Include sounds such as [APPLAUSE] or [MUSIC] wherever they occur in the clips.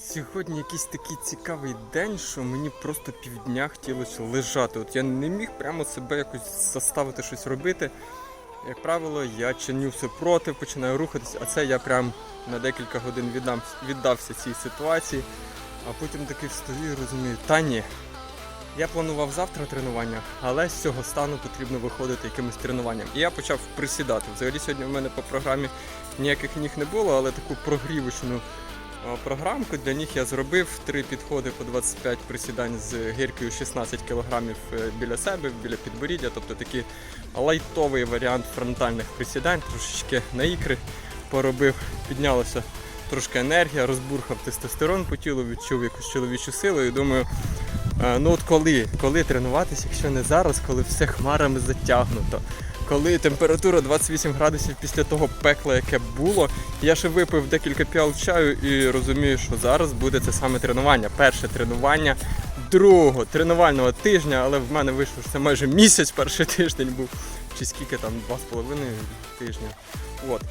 Сьогодні якийсь такий цікавий день, що мені просто півдня хотілося лежати. От я не міг прямо себе якось заставити щось робити. Як правило, я чиню все проти, починаю рухатись, а це я прям на декілька годин віддам, віддався цій ситуації, а потім таки встаю і розумію, та ні. Я планував завтра тренування, але з цього стану потрібно виходити якимось тренуванням. І я почав присідати. Взагалі сьогодні в мене по програмі ніяких ніг не було, але таку прогрівочну програмку. Для них я зробив три підходи по 25 присідань з гіркою 16 кг біля себе, біля підборіддя, тобто такий лайтовий варіант фронтальних присідань, трошечки на ікри поробив, піднялася трошки енергія, розбурхав тестостерон по тілу, відчув якусь чоловічу силу. І думаю. е, Ну от коли, коли тренуватися, якщо не зараз, коли все хмарами затягнуто, коли температура 28 градусів після того пекла, яке було, я ще випив декілька піал чаю і розумію, що зараз буде це саме тренування. Перше тренування другого тренувального тижня, але в мене вийшло це майже місяць перший тиждень був, чи скільки там, два з половиною тижня. От.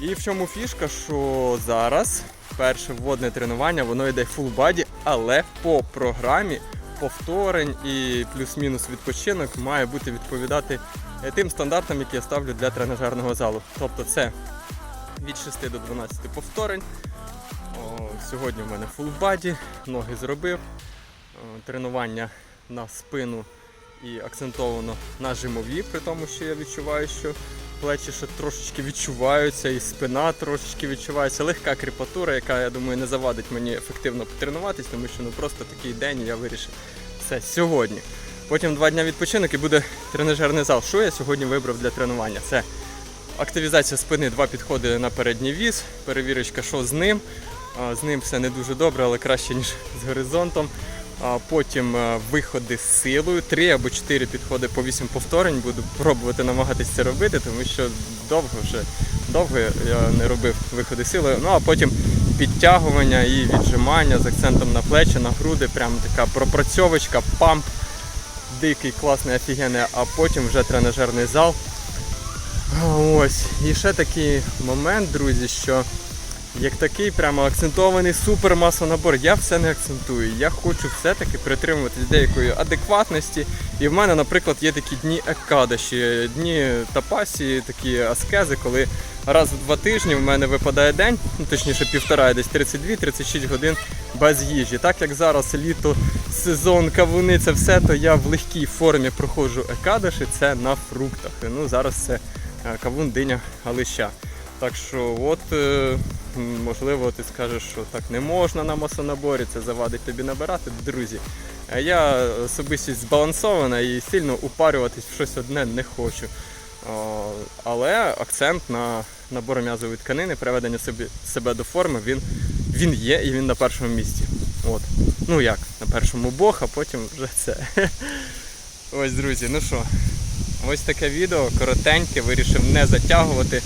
І в чому фішка, що зараз перше вводне тренування, воно йде body, але по програмі повторень і плюс-мінус відпочинок має бути відповідати е, тим стандартам, які я ставлю для тренажерного залу. Тобто це від 6 до 12 повторень. О, сьогодні в мене body, ноги зробив. Тренування на спину і акцентовано на жимові, при тому, що я відчуваю, що плечі ще трошечки відчуваються, і спина трошечки відчувається. Легка кріпатура, яка, я думаю, не завадить мені ефективно потренуватись, тому що ну просто такий день я вирішив все сьогодні. Потім два дні відпочинок і буде тренажерний зал. Що я сьогодні вибрав для тренування? Це активізація спини, два підходи на передній віз, перевірочка, що з ним. З ним все не дуже добре, але краще, ніж з горизонтом. Потім е, виходи з силою, три або чотири підходи по вісім повторень. Буду пробувати намагатися це робити, тому що довго вже довго я не робив виходи з силою. Ну а потім підтягування і віджимання з акцентом на плечі, на груди. Прям така пропрацьовочка, памп, дикий, класний, офігенний, а потім вже тренажерний зал. Ось. І ще такий момент, друзі, що як такий прямо акцентований супермасонабор. Я все не акцентую. Я хочу все-таки притримуватись деякої адекватності. І в мене, наприклад, є такі дні екадаші, дні тапасі, такі аскези, коли раз в два тижні в мене випадає день, ну точніше півтора, десь 32-36 годин без їжі. Так як зараз літо, сезон, кавуни, це все, то я в легкій формі проходжу екадаші, це на фруктах. Ну зараз це е, кавун, диня, галища. Так що, от, е, можливо, ти скажеш, що так не можна на масонаборі, це завадить тобі набирати, друзі. А Я особистість збалансована і сильно упарюватись в щось одне не хочу. Але акцент на набор м'язової тканини, приведення собі, себе до форми, він, він є і він на першому місці. От. Ну як, на першому Бог, а потім вже це. [LAUGHS] Ось, друзі, ну що, Ось таке відео, коротеньке, вирішив не затягувати.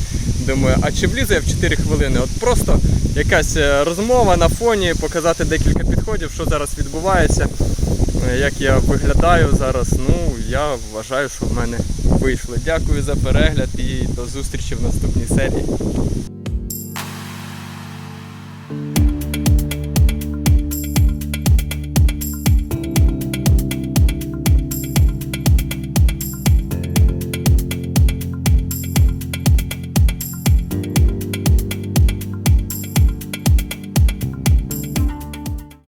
Думаю, а чи влізе я в 4 хвилини? От просто якась е, розмова на фоні, показати декілька підходів, що зараз відбувається, е, як я виглядаю зараз. Ну, я вважаю, що в мене вийшло. Дякую за перегляд і до зустрічі в наступній серії.